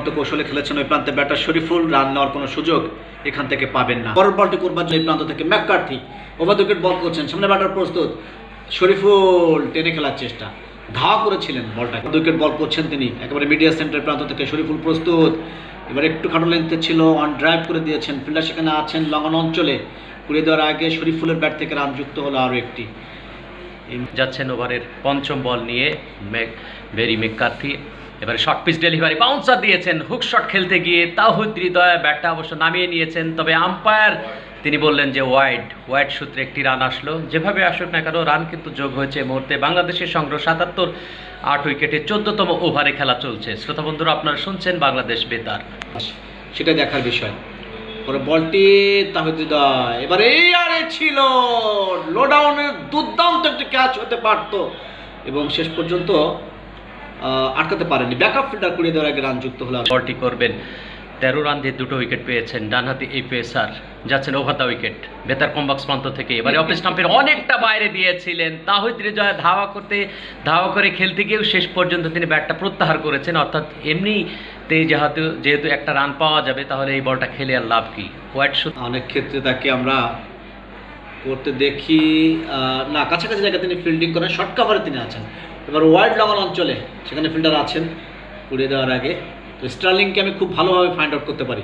দুর্দান্ত কৌশলে খেলেছেন ওই প্রান্তে ব্যাটার শরীফুল, রান নেওয়ার কোনো সুযোগ এখান থেকে পাবেন না। পরের বলটি করবার জন্য এই প্রান্ত থেকে ম্যাককার্থি ওভার উইকেট বল করছেন, সামনে ব্যাটার প্রস্তুত। শরীফুল টেনে খেলার চেষ্টা। ধাওয়া করেছিলেন বলটা। উইকেট বল করছেন তিনি, একেবারে মিডিয়া সেন্টার প্রান্ত থেকে শরীফুল প্রস্তুত। এবার একটু খাটো লেন্থে ছিল অন ড্রাইভ করে দিয়েছেন। ফিল্ডার সেখানে আছেন লঙ্ঘন অঞ্চলে। কুড়িয়ে দেওয়ার আগে শরীফুলের ব্যাট থেকে রান যুক্ত হলো আরও একটি। যাচ্ছেন ওভারের পঞ্চম বল নিয়ে ভেরি মেকার্থি এবারে শর্ট পিচ ডেলিভারি বাউন্সার দিয়েছেন। হুক শট খেলতে গিয়ে তাহিদ হৃদয় ব্যাটটা অবশ্য নামিয়ে নিয়েছেন। তবে আম্পায়ার, তিনি বললেন যে ওয়াইড ওয়াইড সূত্রে একটি রান আসলো। যেভাবে আসুক না কেন, রান কিন্তু যোগ হয়েছে মুহূর্তে। বাংলাদেশের সংগ্রহ সাতাত্তর, আট উইকেটে চোদ্দতম ওভারে খেলা চলছে। শ্রোতা বন্ধুরা, আপনারা শুনছেন বাংলাদেশ বেতার। সেটা দেখার বিষয়। পরে বলটি তাহিদ হৃদয়। এবার এই আরে ছিল। লো ডাউনের দুর্দান্ত একটি ক্যাচ হতে পারত এবং শেষ পর্যন্ত আটকাতে পারেনি। ব্যাকআপ ফিল্ডার কুড়িয়ে দেওয়ার আগে রান যুক্ত হলো বলটি করবেন তেরো রান দিয়ে দুটো উইকেট পেয়েছেন। ডানহাতি এই পেসার যাচ্ছেন ওভার দ্য উইকেট বেতার কমবাক্স প্রান্ত থেকে। এবারে অফিস স্টাম্পের অনেকটা বাইরে দিয়েছিলেন। তাহিদ হৃদয় ধাওয়া করতে ধাওয়া করে খেলতে গিয়েও শেষ পর্যন্ত তিনি ব্যাটটা প্রত্যাহার করেছেন। অর্থাৎ এমনিতে যেহেতু যেহেতু একটা রান পাওয়া যাবে, তাহলে এই বলটা খেলে আর লাভ কি? হোয়াইট শুধু অনেক ক্ষেত্রে তাকে আমরা করতে দেখি না, কাছাকাছি জায়গায় তিনি ফিল্ডিং করেন শর্ট কাভারে তিনি আছেন। এবার ওয়াইড লঙ্গল অঞ্চলে, সেখানে ফিল্ডার আছেন উড়িয়ে দেওয়ার আগে। তো স্টার্লিংকে আমি খুব ভালোভাবে ফাইন্ড আউট করতে পারি।